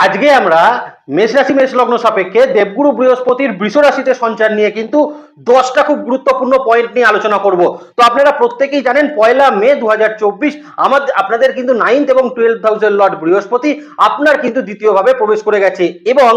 আজকে আমরা মেষ রাশি, মেষ লগ্ন সাপেক্ষে দেবগুরু বৃহস্পতির বৃষ রাশিতে সঞ্চার নিয়ে কিন্তু দশটা খুব গুরুত্বপূর্ণ পয়েন্ট নিয়ে আলোচনা করব। তো আপনারা প্রত্যেকেই জানেন পয়লা মে দু হাজার চব্বিশ আমাদের আপনাদের কিন্তু নাইন্থ এবং টুয়েলভ হাউসের লর্ড বৃহস্পতি আপনার কিন্তু দ্বিতীয়ভাবে প্রবেশ করে গেছে। এবং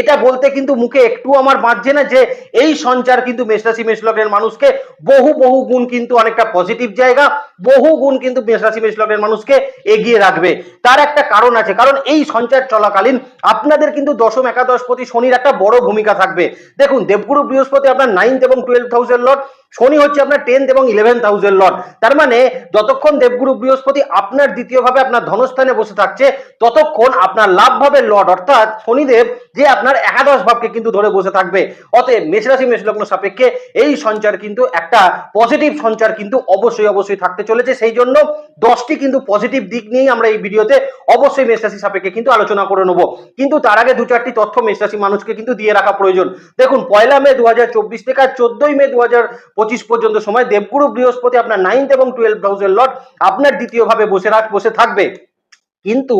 এটা বলতে কিন্তু মুখে একটু আমার বাঁধছে না যে এই সঞ্চার কিন্তু মেষ রাশি, মেষ লগ্নের মানুষকে বহু বহু গুণ কিন্তু অনেকটা পজিটিভ জায়গা, বহু গুণ কিন্তু মেষ রাশি, মেষ লগ্নের মানুষকে এগিয়ে রাখবে। তার একটা কারণ আছে, কারণ এই সঞ্চার চলাকালীন আপনাদের কিন্তু দশম একাদশ প্রতি শনির একটা বড় ভূমিকা থাকবে। দেখুন, দেবগুরু বৃহস্পতি আপনার নাইন্থ এবং টুয়েলভ হাউসের লর্ড শনি হচ্ছে আপনার টেন্থ এবং ইলেভেন্থ হাউসের লর্ড তার মানে যতক্ষণ দেবগুরু বৃহস্পতি আপনার দ্বিতীয়ভাবে আপনার ধনস্থানে বসে থাকছে, ততক্ষণ আপনার লাভ ভাবের লর্ড অর্থাৎ শনিদেব, যে আপনার একাদশ ভাবকে কিন্তু ধরে বসে থাকবে। অতএব মেষরাশি মেষলগ্ন সাপেক্ষে এই সঞ্চার কিন্তু একটা পজিটিভ সঞ্চার কিন্তু অবশ্যই অবশ্যই থাকতে চলেছে। সেই জন্য দশটি কিন্তু পজিটিভ দিক নিয়েই আমরা এই ভিডিওতে অবশ্যই মেষরাশি সাপেক্ষে কিন্তু আলোচনা করে নেব। কিন্তু তার আগে দু চারটি তথ্য মেষরাশি মানুষকে কিন্তু দিয়ে রাখা প্রয়োজন। দেখুন, পয়লা মে দু হাজার চব্বিশ থেকে আর চোদ্দই মে দু পঁচিশ পর্যন্ত সময়। দেবগুরু বৃহস্পতি আপনার নাইন্থ এবং টুয়েলভ হাউসের লট আপনার দ্বিতীয়ভাবে বসে রাখ, বসে থাকবে। কিন্তু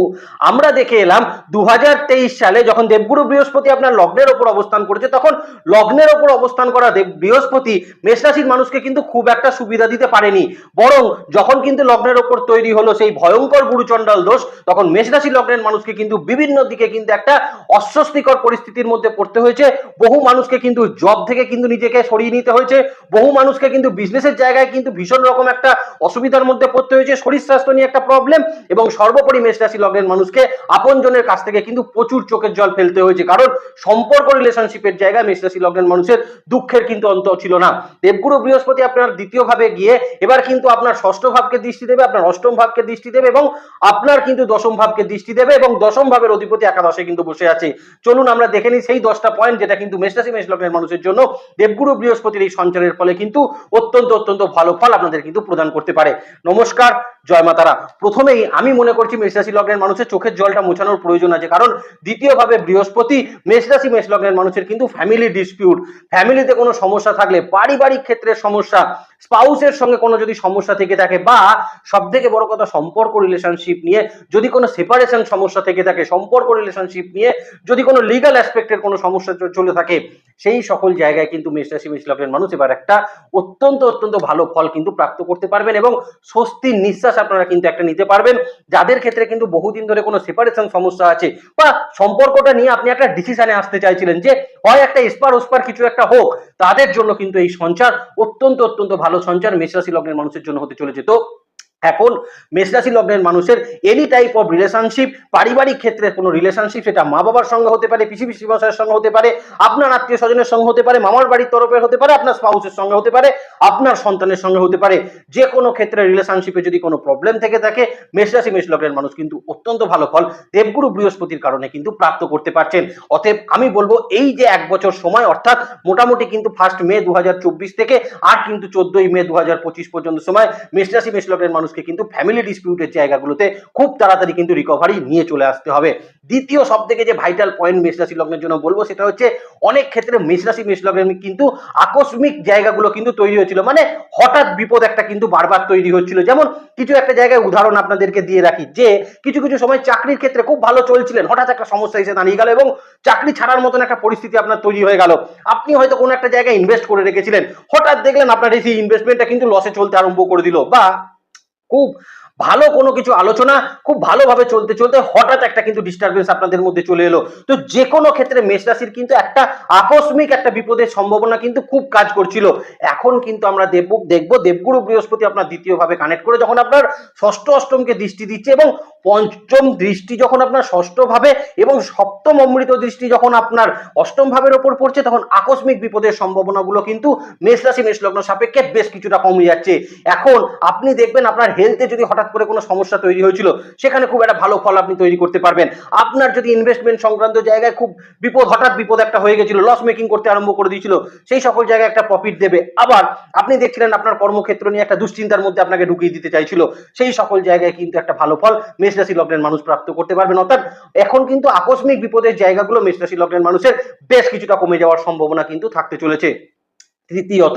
আমরা দেখে এলাম দু হাজার তেইশ সালে যখন দেবগুরু বৃহস্পতি আপনার লগ্নের ওপর অবস্থান করেছে, তখন লগ্নের ওপর অবস্থান করা দেব বৃহস্পতি মেষ রাশির মানুষকে কিন্তু খুব একটা সুবিধা দিতে পারেনি। বরং যখন কিন্তু লগ্নের ওপর তৈরি হলো সেই ভয়ঙ্কর গুরুচণ্ডাল দোষ, তখন মেষ রাশি লগ্নের মানুষকে কিন্তু বিভিন্ন দিকে কিন্তু একটা অস্বস্তিকর পরিস্থিতির মধ্যে পড়তে হয়েছে। বহু মানুষকে কিন্তু জব থেকে কিন্তু নিজেকে সরিয়ে নিতে হয়েছে। বহু মানুষকে কিন্তু বিজনেসের জায়গায় কিন্তু ভীষণ রকম একটা অসুবিধার মধ্যে পড়তে হয়েছে। শরীর স্বাস্থ্য নিয়ে একটা প্রবলেম এবং সর্বোপরি মেষ রাশি লগ্নের মানুষকে আপনজনের কাছ থেকে কিন্তু প্রচুর চোখের জল ফেলতে হয়েছে। কারণ সম্পর্ক রিলেশনশিপের জায়গায় মেষ রাশি লগ্নের মানুষের দুঃখের কিন্তু অন্ত ছিল না। দেবগুরু বৃহস্পতি আপনার দ্বিতীয় ভাবে গিয়ে এবার কিন্তু আপনার ষষ্ঠ ভাবকে দৃষ্টি দেবে, আপনার অষ্টম ভাবকে দৃষ্টি দেবে এবং আপনার কিন্তু দশম ভাবকে দৃষ্টি দেবে এবং দশম ভাবের অধিপতি একাদশে কিন্তু বসে আছে। চলুন আমরা দেখে নিই সেই দশটা পয়েন্ট যেটা কিন্তু মেষ রাশি মেষ লগ্নের মানুষের জন্য দেবগুরু বৃহস্পতির এই সঞ্চারের ফলে কিন্তু অত্যন্ত অত্যন্ত ভালো ফল আপনাদের কিন্তু প্রদান করতে পারে। নমস্কার, জয় মাতারা। প্রথমেই আমি মনে করছি মেষ রাশি লগ্নের মানুষের চোখের জলটা মোছানোর প্রয়োজন আছে। কারণ দ্বিতীয়ভাবে বৃহস্পতি মেষরাশি মেষ লগ্নের মানুষের কিন্তু ফ্যামিলি ডিসপিউট ফ্যামিলিতে কোনো সমস্যা থাকলে পারিবারিক ক্ষেত্রে সমস্যা স্পাউসের সঙ্গে কোনো যদি সমস্যা থেকে থাকে বা সব থেকে বড় কথা সম্পর্ক রিলেশনশিপ নিয়ে যদি কোনো সেপারেশন সমস্যা থেকে থাকে, সম্পর্ক রিলেশনশিপ নিয়ে যদি কোনো লিগাল অ্যাসপেক্টের কোনো সমস্যা চলে থাকে, সেই সকল জায়গায় কিন্তু মেষ রাশি, মেষ লগ্নের মানুষ এবার একটা অত্যন্ত অত্যন্ত ভালো ফল কিন্তু প্রাপ্ত করতে পারবেন এবং স্বস্তির নিঃশ্বাস আপনারা কিন্তু একটা নিতে পারবেন। যাদের ক্ষেত্রে কিন্তু বহুদিন ধরে কোনো সেপারেশন সমস্যা আছে বা সম্পর্কটা নিয়ে আপনি একটা ডিসিশনে আসতে চাইছিলেন যে হয় একটা এসপার ওসপার কিছু একটা হোক, তাদের জন্য কিন্তু এই সঞ্চার অত্যন্ত অত্যন্ত ভালো। সঞ্চার মেষরাশি লগ্নের মানুষের জন্য হতে চলেছে। তো এখন মেষরাশি লগ্নের মানুষের এনি টাইপ অফ রিলেশনশিপ পারিবারিক ক্ষেত্রে কোনো রিলেশনশিপ সেটা মা বাবার সঙ্গে হতে পারে, পিসি পিসি মশাইয়ের সঙ্গে হতে পারে, আপনার আত্মীয় স্বজনের সঙ্গে হতে পারে, মামার বাড়ির তরফের হতে পারে, আপনার স্পাউসের সঙ্গে হতে পারে, আপনার সন্তানের সঙ্গে হতে পারে যে কোনো ক্ষেত্রে রিলেশনশিপে যদি কোনো প্রবলেম থেকে থাকে মেষরাশি মেষ লগ্নের মানুষ কিন্তু অত্যন্ত ভালো ফল দেবগুরু বৃহস্পতির কারণে কিন্তু প্রাপ্ত করতে পারছেন। অতএব আমি বলব এই যে এক বছর সময়, অর্থাৎ মোটামুটি কিন্তু ফার্স্ট মে দু হাজার চব্বিশ থেকে, আর কিন্তু চোদ্দই মে দু হাজার পঁচিশ পর্যন্ত সময় মেষরাশি মেষ লগ্নের মানুষকে কিন্তু ফ্যামিলি ডিসপিউটের জায়গাগুলোতে খুব তাড়াতাড়ি কিন্তু রিকভারি নিয়ে চলে আসতে হবে। দ্বিতীয় সব থেকে যে ভাইটাল পয়েন্ট মেষরাশি লগ্নের জন্য বলব সেটা হচ্ছে অনেক ক্ষেত্রে মেষরাশি মেষ লগ্নের কিন্তু আকস্মিক জায়গাগুলো কিন্তু তৈরি হয়েছিল। মানে হঠাৎ বিপদ একটা কিন্তু বারবার তৈরি হচ্ছিল। যেমন কিছু একটা জায়গায় উদাহরণ আপনাদেরকে দিয়ে রাখি যে কিছু কিছু সময় চাকরির ক্ষেত্রে খুব ভালো চলছিলেন। হঠাৎ একটা সমস্যা এসে দাঁড়িয়ে গেল এবং চাকরি ছাড়ার মতন একটা পরিস্থিতি আপনার তৈরি হয়ে গেল। আপনি হয়তো কোনো একটা জায়গায় ইনভেস্ট করে রেখেছিলেন। হঠাৎ দেখলেন আপনার এই ইনভেস্টমেন্টটা কিন্তু লসে চলতে আরম্ভ করে দিল বা খুব ভালো কোনো কিছু আলোচনা, খুব ভালোভাবে চলতে চলতে হঠাৎ একটা কিন্তু ডিস্টারবেন্স আপনাদের মধ্যে চলে এলো। তো যে কোনো ক্ষেত্রে মেষ রাশির কিন্তু একটা আকস্মিক একটা বিপদের সম্ভাবনা কিন্তু খুব কাজ করছিল। এখন কিন্তু আমরা দেব, দেখব দেবগুরু বৃহস্পতি আপনার দ্বিতীয়ভাবে কানেক্ট করে যখন আপনার ষষ্ঠ অষ্টমকে দৃষ্টি দিচ্ছে এবং পঞ্চম দৃষ্টি যখন আপনার ষষ্ঠ ভাবে এবং সপ্তম অমৃত দৃষ্টি যখন আপনার অষ্টম ভাবের ওপর পড়ছে, তখন আকস্মিক বিপদের সম্ভাবনাগুলো কিন্তু মেষ রাশি, মেষ লগ্ন সাপেক্ষে বেশ কিছুটা কমে যাচ্ছে। এখন আপনি দেখবেন আপনার হেলথে যদি হঠাৎ করে কোনো সমস্যা তৈরি হয়েছিল, সেখানে খুব একটা ভালো ফল আপনি তৈরি করতে পারবেন। আপনার যদি ইনভেস্টমেন্ট সংক্রান্ত জায়গায় খুব বিপদ, হঠাৎ বিপদ একটা হয়ে গেছিল লস মেকিং করতে আরম্ভ করে দিয়েছিল, সেই সকল জায়গায় একটা প্রফিট দেবে। আবার আপনি দেখছিলেন আপনার কর্মক্ষেত্র নিয়ে একটা দুশ্চিন্তার মধ্যে আপনাকে ঢুকিয়ে দিতে চাইছিল, সেই সকল জায়গায় কিন্তু একটা ভালো ফল মেষ রাশি লগ্নের মানুষ প্রাপ্ত করতে পারবেন। অর্থাৎ এখন কিন্তু আকস্মিক বিপদের জায়গাগুলো মেষ রাশি লগ্নের মানুষের বেশ কিছুটা কমে যাওয়ার সম্ভাবনা কিন্তু থাকতে চলেছে। তৃতীয়ত,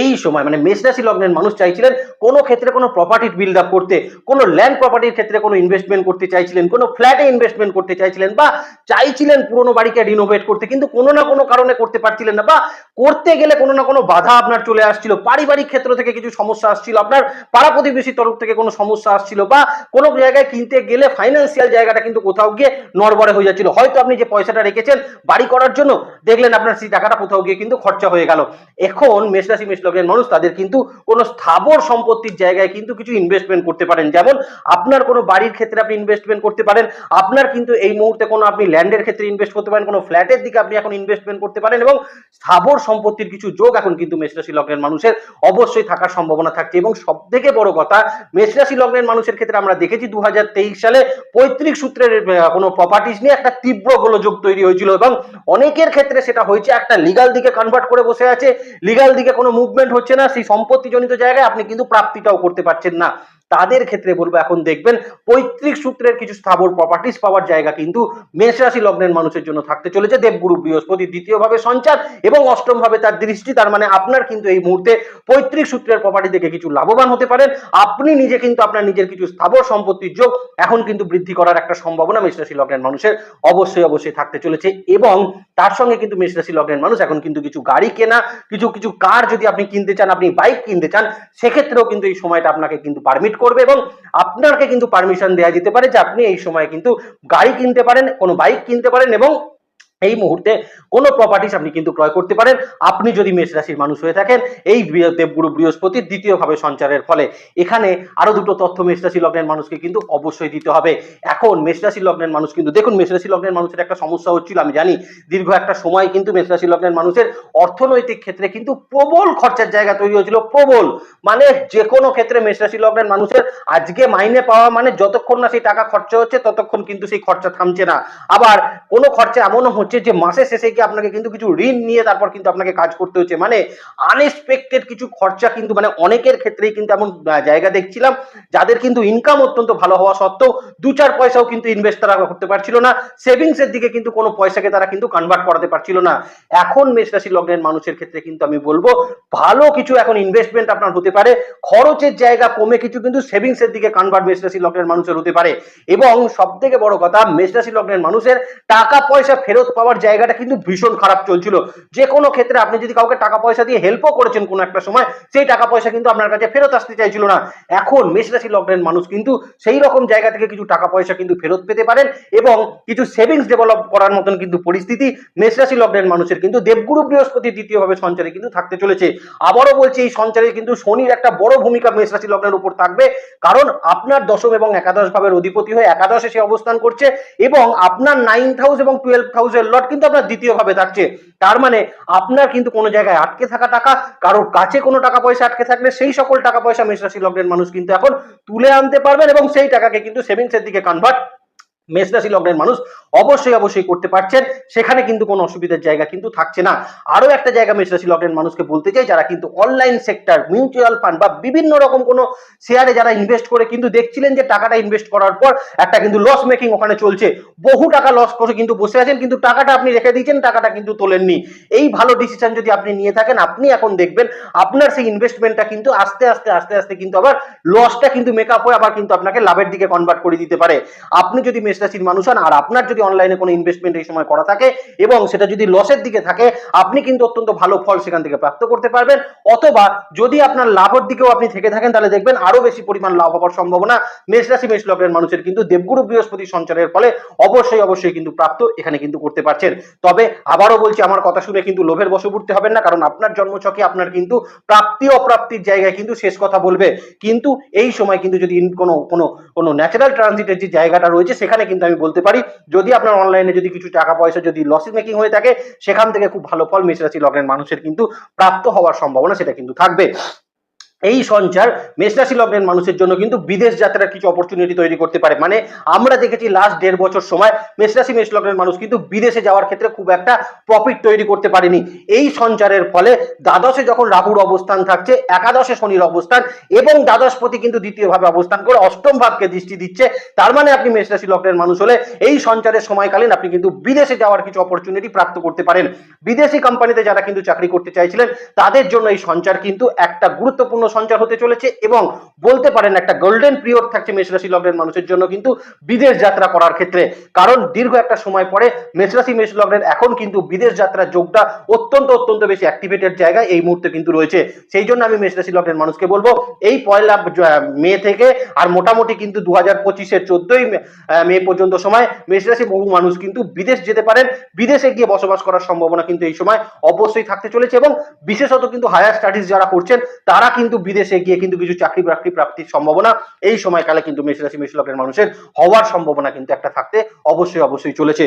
এই সময় মানে মেষ রাশি লগ্নের মানুষ চাইছিলেন কোনো ক্ষেত্রে কোনো প্রপার্টি বিল্ড আপ করতে, কোনো ল্যান্ড প্রপার্টির ক্ষেত্রে কোনো ইনভেস্টমেন্ট করতে চাইছিলেন, কোনো ফ্ল্যাটে ইনভেস্টমেন্ট করতে চাইছিলেন বা চাইছিলেন পুরোনো বাড়িকে রিনোভেট করতে, কিন্তু কোনো না কোনো কারণে করতে পারছিলেন না বা করতে গেলে কোনো না কোনো বাধা আপনার চলে আসছিল, পারিবারিক ক্ষেত্র থেকে কিছু সমস্যা আসছিল, আপনার পাড়া প্রতিবেশীর তরফ থেকে কোনো সমস্যা আসছিল বা কোনো জায়গায় কিনতে গেলে ফাইন্যান্সিয়াল জায়গাটা কিন্তু কোথাও গিয়ে নড়বড়ে হয়ে যাচ্ছিল। হয়তো আপনি যে পয়সাটা রেখেছেন বাড়ি করার জন্য, দেখলেন আপনার সেই টাকাটা কোথাও গিয়ে কিন্তু খরচা হয়ে গেল। এখন মেষরাশি মেষ লগ্নের মানুষ, তাদের কিন্তু কোনো স্থাবর সম্পত্তির জায়গায় কিন্তু কিছু ইনভেস্টমেন্ট করতে পারেন। যেমন আপনার কোনো বাড়ির ক্ষেত্রে আপনি ইনভেস্টমেন্ট করতে পারেন, আপনার কিন্তু এই মুহূর্তে কোনো আপনি ল্যান্ডের ক্ষেত্রে ইনভেস্ট করতে পারেন, কোনো ফ্ল্যাটের দিকে আপনি এখন ইনভেস্টমেন্ট করতে পারেন এবং স্থাবর সম্পত্তির কিছু যোগ এখন কিন্তু মেষরাশি লগ্নের মানুষের অবশ্যই থাকার সম্ভাবনা থাকছে। এবং সব থেকে বড় কথা, মেষরাশি লগ্নের মানুষের ক্ষেত্রে আমরা দেখেছি দু হাজার তেইশ সালে পৈতৃক সূত্রের কোনো প্রপার্টিস নিয়ে একটা তীব্র গোলযোগ তৈরি হয়েছিল এবং অনেকের ক্ষেত্রে সেটা হয়েছে, একটা লিগাল দিকে কনভার্ট করে বসে আছে লিগাল দিকে কোনো মুভমেন্ট হচ্ছে না, সেই সম্পত্তিজনিত জায়গায় আপনি কিন্তু প্রাপ্তিটাও করতে পারছেন না। তাদের ক্ষেত্রে বলব, এখন দেখবেন পৈতৃক সূত্রের কিছু স্থাবর প্রপার্টিস পাওয়ার জায়গা কিন্তু মেষ রাশি লগ্নের মানুষের জন্য থাকতে চলেছে। দেবগুরু বৃহস্পতি দ্বিতীয় ভাবে সঞ্চার এবং অষ্টম ভাবে তার দৃষ্টি, তার মানে আপনার কিন্তু এই মুহূর্তে পৈতৃক সূত্রের প্রপার্টি থেকে কিছু লাভবান হতে পারেন। আপনি নিজে কিন্তু আপনার নিজের কিছু স্থাবর সম্পত্তির যোগ এখন কিন্তু বৃদ্ধি করার একটা সম্ভাবনা মেষ রাশি লগ্নের মানুষের অবশ্যই অবশ্যই থাকতে চলেছে এবং তার সঙ্গে কিন্তু মেষ রাশি লগ্নের মানুষ এখন কিন্তু কিছু গাড়ি কেনা, কিছু কিছু কার যদি আপনি কিনতে চান, আপনি বাইক কিনতে চান, সেক্ষেত্রেও কিন্তু এই সময়টা আপনাকে কিন্তু পারমিট করবে এবং আপনাকে কিন্তু পারমিশন দেওয়া যেতে পারে যে আপনি এই সময় কিন্তু গাড়ি কিনতে পারেন, কোনো বাইক কিনতে পারেন এবং এই মুহূর্তে কোনো প্রপার্টিস আপনি কিন্তু ক্রয় করতে পারেন। আপনি যদি মেষ রাশির মানুষ হয়ে থাকেন, এই দেবগুরু বৃহস্পতির দ্বিতীয়ভাবে সঞ্চারের ফলে। এখানে আরও দুটো তথ্য মেষ রাশি লগ্নের মানুষকে কিন্তু অবশ্যই দিতে হবে। এখন মেষ রাশি লগ্নের মানুষ কিন্তু দেখুন, মেষ রাশি লগ্নের মানুষের একটা সমস্যা হচ্ছিল, আমি জানি। দীর্ঘ একটা সময় কিন্তু মেষ রাশি লগ্নের মানুষের অর্থনৈতিক ক্ষেত্রে কিন্তু প্রবল খরচার জায়গা তৈরি হয়েছিল, প্রবল। মানে যে কোনো ক্ষেত্রে মেষ রাশি লগ্নের মানুষের আজকে মাইনে পাওয়া মানে যতক্ষণ না সেই টাকা খরচা হচ্ছে, ততক্ষণ কিন্তু সেই খরচা থামছে না। আবার কোনো খরচা এমনও হচ্ছে যে মাসের শেষে গিয়ে আপনাকে কিন্তু কিছু ঋণ নিয়ে তারপর কিন্তু আপনাকে কাজ করতে হচ্ছে। মানে আনএক্সপেক্টেড কিছু খরচা কিন্তু মানে অনেকের ক্ষেত্রেই কিন্তু এমন জায়গা দেখছিলাম, যাদের কিন্তু ইনকাম অত্যন্ত ভালো হওয়া সত্ত্বেও দু চার পয়সাও কিন্তু ইনভেস্ট তারা করতে পারছিল না। সেভিংস এর দিকে কিন্তু কোনো পয়সাকে তারা কিন্তু কনভার্ট করাতে পারছিল না। এখন মেষ রাশি লগ্নের মানুষের ক্ষেত্রে কিন্তু আমি বলব, ভালো কিছু এখন ইনভেস্টমেন্ট আপনার হতে পারে। খরচের জায়গা কমে কিছু কিন্তু সেভিংস এর দিকে কনভার্ট মেষ রাশি লগ্নের মানুষের হতে পারে। এবং সব থেকে বড় কথা, মেষ রাশি লগ্নের মানুষের টাকা পয়সা ফেরত পাওয়ার জায়গাটা কিন্তু ভীষণ খারাপ চলছিল। যে কোনো ক্ষেত্রে আপনি যদি কাউকে টাকা পয়সা দিয়ে হেল্পও করেছেন কোনো একটা সময়, সেই টাকা পয়সা কিন্তু আপনার কাছে ফেরত আসতে চাইছিল না। এখন মেষ রাশি লগ্নের মানুষ কিন্তু সেই রকম জায়গা থেকে কিছু টাকা পয়সা কিন্তু ফেরত পেতে পারেন এবং কিছু সেভিংস ডেভেলপ করার মতন কিন্তু পরিস্থিতি মেষ রাশি লগ্নের মানুষের। কিন্তু দেবগুরু বৃহস্পতি দ্বিতীয়ভাবে সঞ্চারে কিন্তু থাকতে চলেছে। আবারও বলছি, এই সঞ্চারে কিন্তু শনির একটা বড় ভূমিকা মেষ রাশি লগ্নের উপর থাকবে। কারণ আপনার দশম এবং একাদশ ভাবের অধিপতি হয়ে একাদশে সে অবস্থান করছে এবং আপনার নাইন্থ হাউস এবং টুয়েলভ হাউসের লট কিন্তু আপনার দ্বিতীয় ভাবে থাকছে। তার মানে আপনার কিন্তু কোনো জায়গায় আটকে থাকা টাকা, কারোর কাছে কোনো টাকা পয়সা আটকে থাকলে সেই সকল টাকা পয়সা মেষ রাশি লগ্নের মানুষ কিন্তু এখন তুলে আনতে পারবেন এবং সেই টাকাকে কিন্তু সেভিংসের দিকে কনভার্ট মেষ রাশি লগ্নের মানুষ অবশ্যই অবশ্যই করতে পারছেন। সেখানে কিন্তু কোনো অসুবিধার জায়গা কিন্তু থাকছে না। আরও একটা জায়গা মেষ রাশি লগ্নের মানুষকে বলতে চাই, যারা কিন্তু অনলাইন সেক্টর মিউচুয়াল ফান্ড বা বিভিন্ন রকম কোনো শেয়ারে যারা ইনভেস্ট করে কিন্তু দেখছিলেন যে টাকাটা ইনভেস্ট করার পর একটা কিন্তু লস মেকিং ওখানে চলছে। বহু টাকা লস করে কিন্তু বসে আছেন, কিন্তু টাকাটা আপনি রেখে দিয়েছেন, টাকাটা কিন্তু তোলেননি। এই ভালো ডিসিশন যদি আপনি নিয়ে থাকেন, আপনি এখন দেখবেন আপনার সেই ইনভেস্টমেন্টটা কিন্তু আস্তে আস্তে আস্তে আস্তে কিন্তু আবার লসটা কিন্তু মেকআপ হয়ে আবার কিন্তু আপনাকে লাভের দিকে কনভার্ট করে দিতে পারে। আপনি যদি মেষ রাশির মানুষ হন আর আপনার যদি অনলাইনে কোনো ইনভেস্টমেন্ট এই সময় করা থাকে এবং সেটা যদি লসের দিকে থাকে, আপনি কিন্তু অত্যন্ত ভালো ফল সেখান থেকে প্রাপ্ত করতে পারবেন। অথবা যদি আপনার লাভের দিকেও আপনি থেকে থাকেন, তাহলে দেখবেন আরও বেশি পরিমাণ লাভ হওয়ার সম্ভাবনা মেষ রাশি, মেষ লগ্নের মানুষের। কিন্তু দেবগুরু বৃহস্পতি সঞ্চারের ফলে অবশ্যই অবশ্যই কিন্তু প্রাপ্ত এখানে কিন্তু করতে পারছেন। তবে আবারও বলছি, আমার কথা শুনে কিন্তু লোভের বশবর্তী হবেন না, কারণ আপনার জন্মছকে আপনার কিন্তু প্রাপ্তি, অপ্রাপ্তির জায়গায় কিন্তু শেষ কথা বলবে। কিন্তু এই সময় কিন্তু যদি কোনো কোনো কোনো ন্যাচারাল ট্রানজিটের যে জায়গাটা রয়েছে, সেখানে কিন্তু আমি বলতে পারি, যদি আপনার অনলাইনে যদি কিছু টাকা পয়সা যদি লসি মেকিং হয়ে থাকে, সেখান থেকে খুব ভালো ফল মেষ রাশি লগ্নের মানুষের কিন্তু প্রাপ্ত হওয়ার সম্ভাবনা সেটা কিন্তু থাকবে। এই সঞ্চার মেষরাশি লগ্নের মানুষের জন্য কিন্তু বিদেশ যাত্রার কিছু অপরচুনিটি তৈরি করতে পারে। মানে আমরা দেখেছি লাস্ট দেড় বছর সময় মেষরাশি মেষ লগ্নের মানুষ কিন্তু বিদেশে যাওয়ার ক্ষেত্রে খুব একটা প্রফিট তৈরি করতে পারেনি। এই সঞ্চারের ফলে দ্বাদশে যখন রাহুর অবস্থান থাকছে, একাদশে শনির অবস্থান এবং দ্বাদশপতি কিন্তু দ্বিতীয়ভাবে অবস্থান করে অষ্টম ভাবকে দৃষ্টি দিচ্ছে, তার মানে আপনি মেষরাশি লগ্নের মানুষ হলে এই সঞ্চারের সময়কালীন আপনি কিন্তু বিদেশে যাওয়ার কিছু অপরচুনিটি প্রাপ্ত করতে পারেন। বিদেশি কোম্পানিতে যারা কিন্তু চাকরি করতে চাইছিলেন, তাদের জন্য এই সঞ্চার কিন্তু একটা গুরুত্বপূর্ণ সঞ্চার হতে চলেছে এবং বলতে পারেন একটা গোল্ডেন পিরিয়ড থাকছে মেষরাশি লগ্নের মানুষের জন্য কিন্তু বিদেশ যাত্রা করার ক্ষেত্রে। কারণ দীর্ঘ একটা সময় পরে মেষরাশি মেষ লগ্নের এখন কিন্তু বিদেশ যাত্রার যোগটা অত্যন্ত অত্যন্ত বেশি অ্যাক্টিভেটেড জায়গায় এই মুহূর্তে কিন্তু রয়েছে। সেই জন্য আমি মেষরাশি লগ্নের মানুষকে বলব, এই পয়লা মে থেকে আর মোটামুটি কিন্তু দু হাজার পঁচিশের চোদ্দই মে পর্যন্ত সময় মেষরাশি বহু মানুষ কিন্তু বিদেশ যেতে পারেন। বিদেশে গিয়ে বসবাস করার সম্ভাবনা কিন্তু এই সময় অবশ্যই থাকতে চলেছে এবং বিশেষত কিন্তু হায়ার স্টাডিজ যারা করছেন, তারা কিন্তু বিদেশে গিয়ে কিন্তু কিছু চাকরি বাকরি প্রাপ্তির সম্ভাবনা এই সময়কালে কিন্তু মেষরাশি মেষ লগ্নের মানুষের হওয়ার সম্ভাবনা কিন্তু একটা থাকতে অবশ্যই অবশ্যই চলেছে।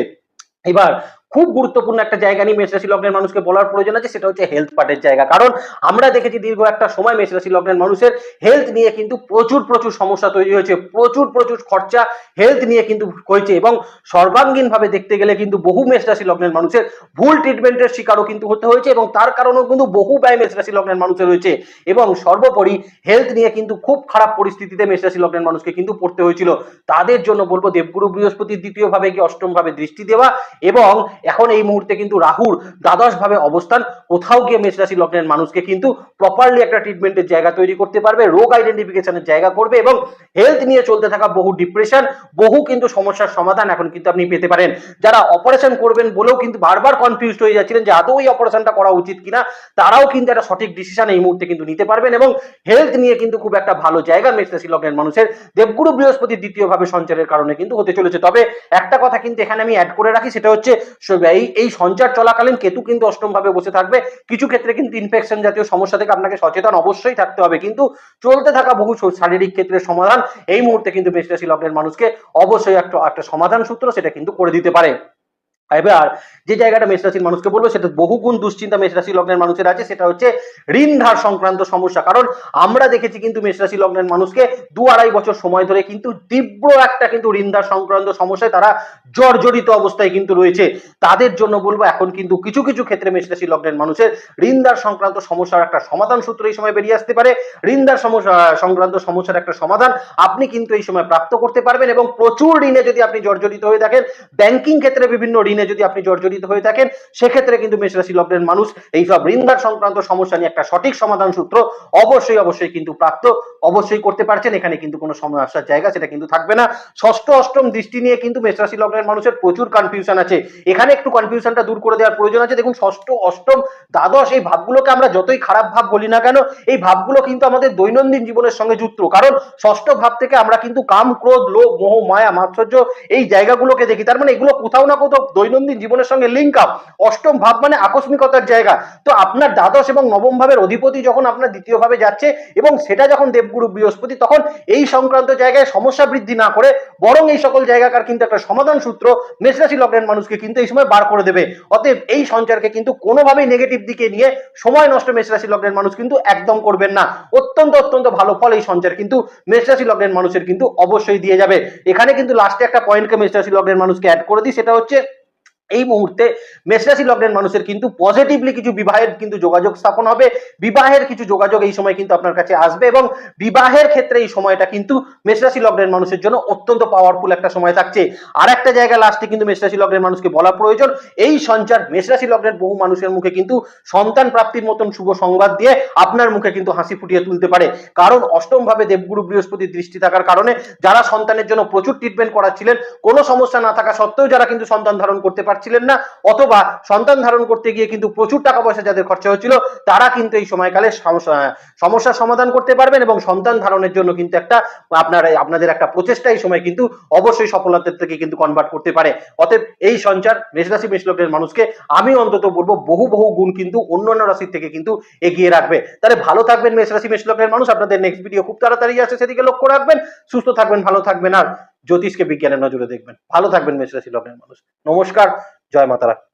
এবার খুব গুরুত্বপূর্ণ একটা জায়গা নিয়ে মেষরাশি লগ্নের মানুষকে বলার প্রয়োজন আছে, সেটা হচ্ছে হেলথ পার্টের জায়গা। কারণ আমরা দেখেছি দীর্ঘ একটা সময় মেষরাশি লগ্নের মানুষের হেলথ নিয়ে কিন্তু প্রচুর প্রচুর সমস্যা তৈরি হয়েছে, প্রচুর প্রচুর খরচা হেলথ নিয়ে কিন্তু হয়েছে এবং সর্বাঙ্গীনভাবে দেখতে গেলে কিন্তু বহু মেষরাশি লগ্নের মানুষের ভুল ট্রিটমেন্টের শিকারও কিন্তু হতে হয়েছে এবং তার কারণেও কিন্তু বহু ব্যয় মেষরাশি লগ্নের মানুষের রয়েছে এবং সর্বোপরি হেলথ নিয়ে কিন্তু খুব খারাপ পরিস্থিতিতে মেষরাশি লগ্নের মানুষকে কিন্তু পড়তে হয়েছিল। তাদের জন্য বলব দেবগুরু বৃহস্পতির দ্বিতীয় ভাবে কি অষ্টম ভাবে দৃষ্টি দেওয়া এবং এখন এই মুহূর্তে কিন্তু রাহুর দ্বাদশ ভাবে অবস্থান। কোথাও গিয়ে মেষরাশি লগ্নের মানুষকে কিন্তু প্রপারলি একটা ট্রিটমেন্টের জায়গা তৈরি করতে পারবে, রোগ আইডেন্টিফিকেশনের জায়গা করবে এবং হেলথ নিয়ে চলতে থাকা বহু ডিপ্রেশন বহু কিন্তু সমস্যার সমাধান এখন কিন্তু আপনি পেতে পারেন। যারা অপারেশন করবেন বলেও কিন্তু বারবার কনফিউজড হয়ে যাচ্ছিলেন যে আদৌ এই অপারেশনটা করা উচিত কিনা, তারাও কিন্তু একটা সঠিক ডিসিশন এই মুহূর্তে কিন্তু নিতে পারবেন এবং হেলথ নিয়ে কিন্তু খুব একটা ভালো জায়গা মেষরাশি লগ্নের মানুষের দেবগুরু বৃহস্পতি দ্বিতীয় ভাবে সঞ্চারের কারণে কিন্তু হতে চলেছে। তবে একটা কথা কিন্তু এখানে আমি অ্যাড করে রাখি, সেটা হচ্ছে এই এই সঞ্চার চলাকালীন কেতু কিন্তু অষ্টম ভাবে বসে থাকবে। কিছু ক্ষেত্রে কিন্তু ইনফেকশন জাতীয় সমস্যা থেকে আপনাকে সচেতন অবশ্যই থাকতে হবে। কিন্তু চলতে থাকা বহু শারীরিক ক্ষেত্রে সমাধান এই মুহূর্তে কিন্তু মেষরাশি লগ্নের মানুষকে অবশ্যই একটা একটা সমাধান সূত্র সেটা কিন্তু করে দিতে পারে। এবার যে জায়গাটা মেষরাশির মানুষকে বলব, সেটা বহুগুণ দুশ্চিন্তা মেষরাশি লগ্নের মানুষের আছে, সেটা হচ্ছে ঋণ ধার সংক্রান্ত সমস্যা। কারণ আমরা দেখেছি কিন্তু মেষরাশি লগ্নের মানুষকে দু আড়াই বছর সময় ধরে কিন্তু তীব্র একটা কিন্তু ঋণ ধার সংক্রান্ত সমস্যায় তারা জর্জরিত অবস্থায় কিন্তু রয়েছে। তাদের জন্য বলব, এখন কিন্তু কিছু কিছু ক্ষেত্রে মেষরাশি লগ্নের মানুষের ঋণ ধার সংক্রান্ত সমস্যার একটা সমাধান সূত্র এই সময় বেরিয়ে আসতে পারে। ঋণ ধার সমস্যা সংক্রান্ত সমস্যার একটা সমাধান আপনি কিন্তু এই সময় প্রাপ্ত করতে পারবেন এবং প্রচুর ঋণে যদি আপনি জর্জরিত হয়ে থাকেন, ব্যাংকিং ক্ষেত্রে বিভিন্ন ঋণে যদি আপনি জর্জরিত হয়ে থাকেন, সেক্ষেত্রে কিন্তু মেষরাশি লগ্নের মানুষ এই সব ঋণদার সংক্রান্ত সমস্যা নিয়ে একটা সঠিক সমাধান সূত্র অবশ্যই অবশ্যই কিন্তু প্রাপ্ত অবশ্যই করতে পারছেন। এখানে কিন্তু কোনো সমস্যার জায়গা সেটা কিন্তু থাকবে না। ষষ্ঠ, অষ্টম দৃষ্টি নিয়ে কিন্তু মেষরাশি লগ্নের মানুষের প্রচুর কনফিউশন আছে। এখানে একটু কনফিউশনটা দূর করে দেওয়ার প্রয়োজন আছে। দেখুন, ষষ্ঠ, অষ্টম, দ্বাদশ, এই ভাবগুলোকে আমরা যতই খারাপ ভাব বলি না কেন, এই ভাবগুলো কিন্তু আমাদের দৈনন্দিন জীবনের সঙ্গে যুক্ত। কারণ ষষ্ঠ ভাব থেকে আমরা কিন্তু কাম, ক্রোধ, লোভ, মোহ, মায়া, মাৎসর্য এই জায়গাগুলোকে দেখি। তার মানে এগুলো কোথাও না কোথাও দৈনন্দিন জীবনের সঙ্গে লিঙ্ক আপ অষ্টম ভাব মানে আকস্মিকতার জায়গা। তো আপনার দ্বাদশ এবং নবম ভাবের অধিপতি যখন আপনার দ্বিতীয় ভাবে যাচ্ছে এবং সেটা যখন দেবগুরু বৃহস্পতি, তখন এই সংক্রান্ত জায়গায় সমস্যা বৃদ্ধি না করে বরং এই সকল জায়গাকার কিন্তু একটা সমাধান সূত্র মেষরাশি লগ্নের মানুষকে কিন্তু এই সময় বার করে দেবে। অতএব এই সঞ্চারকে কিন্তু কোনোভাবেই নেগেটিভ দিকে নিয়ে সময় নষ্ট মেষরাশি লগ্নের মানুষ কিন্তু একদম করবেন না। অত্যন্ত অত্যন্ত ভালো ফল এই সঞ্চার কিন্তু মেষরাশি লগ্নের মানুষের কিন্তু অবশ্যই দিয়ে যাবে। এখানে কিন্তু লাস্টে একটা পয়েন্টকে মেষরাশি লগ্নের মানুষকে অ্যাড করে দিই, সেটা হচ্ছে এই মুহূর্তে মেষরাশি লগ্নের মানুষের কিন্তু পজিটিভলি কিছু বিবাহের কিন্তু যোগাযোগ স্থাপন হবে। বিবাহের কিছু যোগাযোগ এই সময় কিন্তু আপনার কাছে আসবে এবং বিবাহের ক্ষেত্রে এই সময়টা কিন্তু মেষরাশি লগ্নের মানুষের জন্য অত্যন্ত পাওয়ারফুল একটা সময় থাকছে। আর একটা জায়গা লাস্টে কিন্তু মেষরাশি লগ্নের মানুষকে বলা প্রয়োজন, এই সঞ্চার মেষরাশি লগ্নের বহু মানুষের মুখে কিন্তু সন্তান প্রাপ্তির মতন শুভ সংবাদ দিয়ে আপনার মুখে কিন্তু হাসি ফুটিয়ে তুলতে পারে। কারণ অষ্টম ভাবে দেবগুরু বৃহস্পতির দৃষ্টি থাকার কারণে যারা সন্তানের জন্য প্রচুর ট্রিটমেন্ট করাচ্ছিলেন, কোনো সমস্যা না থাকা সত্ত্বেও যারা কিন্তু সন্তান ধারণ করতে পারছিলেন না, অথবা সন্তান ধারণ করতে গিয়ে কিন্তু প্রচুর টাকা পয়সা যাদের খরচা হচ্ছিল, তারা কিন্তু এই সময়কালে সমস্যা সমাধান করতে পারবেন এবং সন্তান ধারণের জন্য কিন্তু একটা আপনার আপনাদের একটা প্রচেষ্টা এই সময় কিন্তু অবশ্যই সফলতার থেকে কিন্তু কনভার্ট করতে পারে। অতএব এই সঞ্চার মেষরাশি, মেষলগ্নের মানুষকে আমি অন্তত বলব, বহু বহু গুণ কিন্তু অন্যান্য রাশির থেকে কিন্তু এগিয়ে রাখবে। তাহলে ভালো থাকবেন মেষরাশি, মেষলগ্নের মানুষ, আপনাদের নেক্সট ভিডিও খুব তাড়াতাড়ি আসে, সেদিকে লক্ষ্য রাখবেন, সুস্থ থাকবেন, ভালো থাকবেন আর জ্যোতিষকে বিজ্ঞানের নজরে দেখবেন। ভালো থাকবেন মেষরাশি লগ্নের মানুষ। নমস্কার জয় মাতারা।